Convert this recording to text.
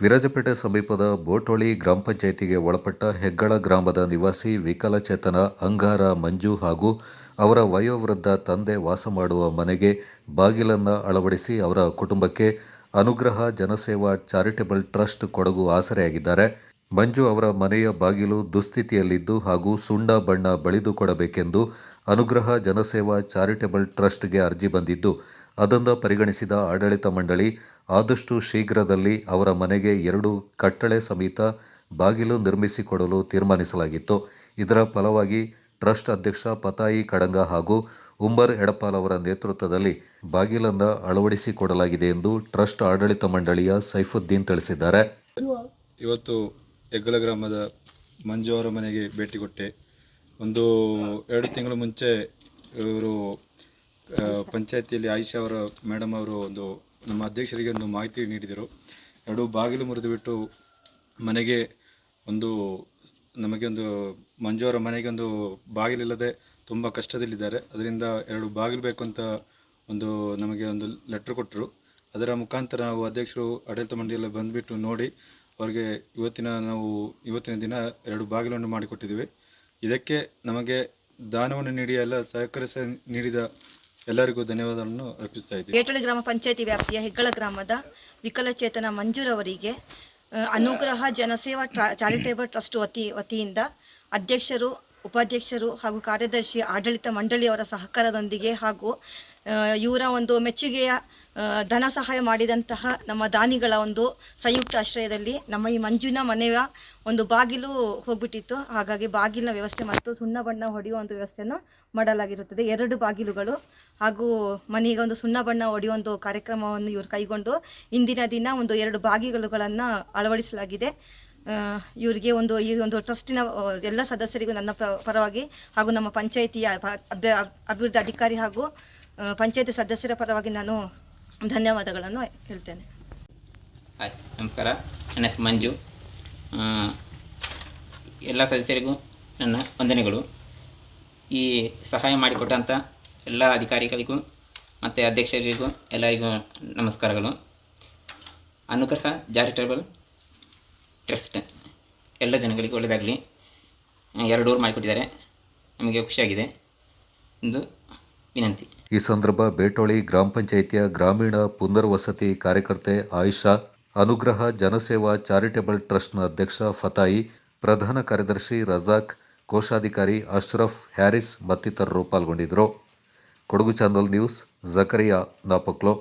ವಿರಾಜಪೇಟೆ ಸಮೀಪದ ಬೋಟೋಳಿ ಗ್ರಾಮ ಪಂಚಾಯಿತಿಗೆ ಒಳಪಟ್ಟ ಹೆಗ್ಗಳ ಗ್ರಾಮದ ನಿವಾಸಿ ವಿಕಲಚೇತನ ಅಂಗಾರ ಮಂಜು ಹಾಗೂ ಅವರ ವಯೋವೃದ್ಧ ತಂದೆ ವಾಸ ಮಾಡುವ ಮನೆಗೆ ಬಾಗಿಲನ್ನು ಅಳವಡಿಸಿ ಅವರ ಕುಟುಂಬಕ್ಕೆ ಅನುಗ್ರಹ, ಜನಸೇವಾ, ಚಾರಿಟೇಬಲ್ ಟ್ರಸ್ಟ್ ಕೊಡಗು ಆಸರೆಯಾಗಿದ್ದಾರೆ. ಮಂಜು ಅವರ ಮನೆಯ ಬಾಗಿಲು ದುಸ್ಥಿತಿಯಲ್ಲಿದ್ದು ಹಾಗೂ ಸುಣ್ಣ ಬಣ್ಣ ಬಳಿದುಕೊಡಬೇಕೆಂದು ಅನುಗ್ರಹ, ಜನಸೇವಾ, ಚಾರಿಟೇಬಲ್ ಟ್ರಸ್ಟ್ಗೆ ಅರ್ಜಿ ಬಂದಿದ್ದು ಅದನ್ನು ಪರಿಗಣಿಸಿದ ಆಡಳಿತ ಮಂಡಳಿ ಆದಷ್ಟು ಶೀಘ್ರದಲ್ಲಿ ಅವರ ಮನೆಗೆ ಎರಡು ಕಟ್ಟಳೆ ಸಮೇತ ಬಾಗಿಲು ನಿರ್ಮಿಸಿಕೊಡಲು ತೀರ್ಮಾನಿಸಲಾಗಿತ್ತು. ಇದರ ಫಲವಾಗಿ ಟ್ರಸ್ಟ್ ಅಧ್ಯಕ್ಷ ಪತಾಯಿ ಕಡಂಗ ಹಾಗೂ ಉಂಬರ್ ಎಡಪಾಲ್ ಅವರ ನೇತೃತ್ವದಲ್ಲಿ ಬಾಗಿಲನ್ನು ಅಳವಡಿಸಿಕೊಡಲಾಗಿದೆ ಎಂದು ಟ್ರಸ್ಟ್ ಆಡಳಿತ ಮಂಡಳಿಯ ಸೈಫುದ್ದೀನ್ ತಿಳಿಸಿದ್ದಾರೆ. ಇವತ್ತು ಹೆಗ್ಗಳ ಗ್ರಾಮದ ಮಂಜು ಅವರ ಮನೆಗೆ ಭೇಟಿ ಕೊಟ್ಟೆ. ಒಂದು ಎರಡು ತಿಂಗಳ ಮುಂಚೆ ಇವರು ಪಂಚಾಯತಿಯಲ್ಲಿ ಆಯಿಷಾ ಅವರ ಮೇಡಮ್ ಅವರು ಒಂದು ನಮ್ಮ ಅಧ್ಯಕ್ಷರಿಗೆ ಒಂದು ಮಾಹಿತಿ ನೀಡಿದರು. ಎರಡು ಬಾಗಿಲು ಮುರಿದು ಬಿಟ್ಟು ಮನೆಗೆ ಒಂದು ನಮಗೆ ಒಂದು, ಮಂಜು ಅವರ ಮನೆಗೆ ಒಂದು ಬಾಗಿಲಿಲ್ಲದೆ ತುಂಬ ಕಷ್ಟದಲ್ಲಿದ್ದಾರೆ. ಅದರಿಂದ ಎರಡು ಬಾಗಿಲು ಬೇಕು ಅಂತ ಒಂದು ನಮಗೆ ಒಂದು ಲೆಟ್ರ್ ಕೊಟ್ಟರು ಅದರ ಮುಖಾಂತರ ನಾವು ಅಧ್ಯಕ್ಷರು ಆಡಳಿತ ಮಂಡಳಿಯಲ್ಲಿ ಬಂದುಬಿಟ್ಟು ನೋಡಿ ಅವರಿಗೆ ಇವತ್ತಿನ ನಾವು, ಇವತ್ತಿನ ದಿನ ಎರಡು ಬಾಗಿಲನ್ನು ಮಾಡಿಕೊಟ್ಟಿದ್ದೀವಿ. ಇದಕ್ಕೆ ನಮಗೆ ದಾನವನ್ನು ನೀಡಿ ಎಲ್ಲ ಸಹಕರಿಸ ನೀಡಿದ ಎಲ್ಲರಿಗೂ ಧನ್ಯವಾದಗಳನ್ನು ಅರ್ಪಿಸ್ತಾ ಇದ್ದೀವಿ. ಏಟಳಿ ಗ್ರಾಮ ಪಂಚಾಯತಿ ವ್ಯಾಪ್ತಿಯ ಹೆಗ್ಗಳ ಗ್ರಾಮದ ವಿಕಲಚೇತನ ಮಂಜುರವರಿಗೆ ಅನುಗ್ರಹ ಜನಸೇವಾ ಟ್ರಾ- ಚಾರಿಟೇಬಲ್ ಟ್ರಸ್ಟ್ ವತಿ, ವತಿಯಿಂದ ಅಧ್ಯಕ್ಷರು, ಉಪಾಧ್ಯಕ್ಷರು ಹಾಗೂ ಕಾರ್ಯದರ್ಶಿ ಆಡಳಿತ ಮಂಡಳಿಯವರ ಸಹಕಾರದೊಂದಿಗೆ ಹಾಗೂ ಇವರ ಒಂದು ಮೆಚ್ಚುಗೆಯ ಧನ ಸಹಾಯ ಮಾಡಿದಂತಹ ನಮ್ಮ ದಾನಿಗಳ ಒಂದು ಸಂಯುಕ್ತ ಆಶ್ರಯದಲ್ಲಿ ನಮ್ಮ ಈ ಮಂಜುನ ಮನೆಯ ಒಂದು ಬಾಗಿಲು ಹೋಗ್ಬಿಟ್ಟಿತ್ತು. ಹಾಗಾಗಿ ಬಾಗಿಲಿನ ವ್ಯವಸ್ಥೆ ಮತ್ತು ಸುಣ್ಣ ಬಣ್ಣ ಹೊಡೆಯುವ ಒಂದು ವ್ಯವಸ್ಥೆಯನ್ನು ಮಾಡಲಾಗಿರುತ್ತದೆ. ಎರಡು ಬಾಗಿಲುಗಳು ಹಾಗೂ ಮನೆಗೆ ಒಂದು ಸುಣ್ಣ ಬಣ್ಣ ಹೊಡೆಯುವ ಒಂದು ಕಾರ್ಯಕ್ರಮವನ್ನು ಇವರು ಕೈಗೊಂಡು ಇಂದಿನ ದಿನ ಒಂದು ಎರಡು ಬಾಗಿಲುಗಳನ್ನು ಅಳವಡಿಸಲಾಗಿದೆ. ಇವರಿಗೆ ಒಂದು, ಈ ಒಂದು ಟ್ರಸ್ಟಿನ ಎಲ್ಲ ಸದಸ್ಯರಿಗೂ ನನ್ನ ಪರವಾಗಿ ಹಾಗೂ ನಮ್ಮ ಪಂಚಾಯಿತಿಯ ಅಭಿವೃದ್ಧಿ ಅಧಿಕಾರಿ ಹಾಗೂ ಪಂಚಾಯಿತಿ ಸದಸ್ಯರ ಪರವಾಗಿ ನಾನು ಧನ್ಯವಾದಗಳನ್ನು ಹೇಳ್ತೇನೆ. ಹಾಯ್ ನಮಸ್ಕಾರ. ನನ್ನ ಹೆಸರು ಮಂಜು. ಎಲ್ಲ ಸದಸ್ಯರಿಗೂ ನನ್ನ ವಂದನೆಗಳು. ಈ ಸಹಾಯ ಮಾಡಿಕೊಟ್ಟಂಥ ಎಲ್ಲ ಅಧಿಕಾರಿಗಳಿಗೂ ಮತ್ತು ಅಧ್ಯಕ್ಷರಿಗೂ ಎಲ್ಲರಿಗೂ ನಮಸ್ಕಾರಗಳು. ಅನುಗ್ರಹ, ಜಾರಿಟೇಬಲ್, ಟ್ರಸ್ಟ್ ಎಲ್ಲ ಜನಗಳಿಗೂ ಒಳ್ಳೆಯದಾಗಲಿ. ಎರಡು ಊರು ಮಾಡಿಕೊಟ್ಟಿದ್ದಾರೆ. ನಮಗೆ ಖುಷಿಯಾಗಿದೆ. ಎಂದು ವಿನಂತಿ. ಈ ಸಂದರ್ಭ ಬೇಟೋಳಿ ಗ್ರಾಮ ಪಂಚಾಯಿತಿಯ ಗ್ರಾಮೀಣ ಪುನರ್ವಸತಿ ಕಾರ್ಯಕರ್ತೆ ಆಯಿಷಾ, ಅನುಗ್ರಹ ಜನಸೇವಾ ಚಾರಿಟೇಬಲ್ ಟ್ರಸ್ಟ್ನ ಅಧ್ಯಕ್ಷ ಫತಾಯಿ, ಪ್ರಧಾನ ಕಾರ್ಯದರ್ಶಿ ರಜಾಕ್, ಕೋಶಾಧಿಕಾರಿ ಅಶ್ರಫ್ ಹ್ಯಾರಿಸ್ ಮತ್ತಿತರರು ಪಾಲ್ಗೊಂಡಿದ್ದರು. Kodagu channel news, Zakariya Napoklu.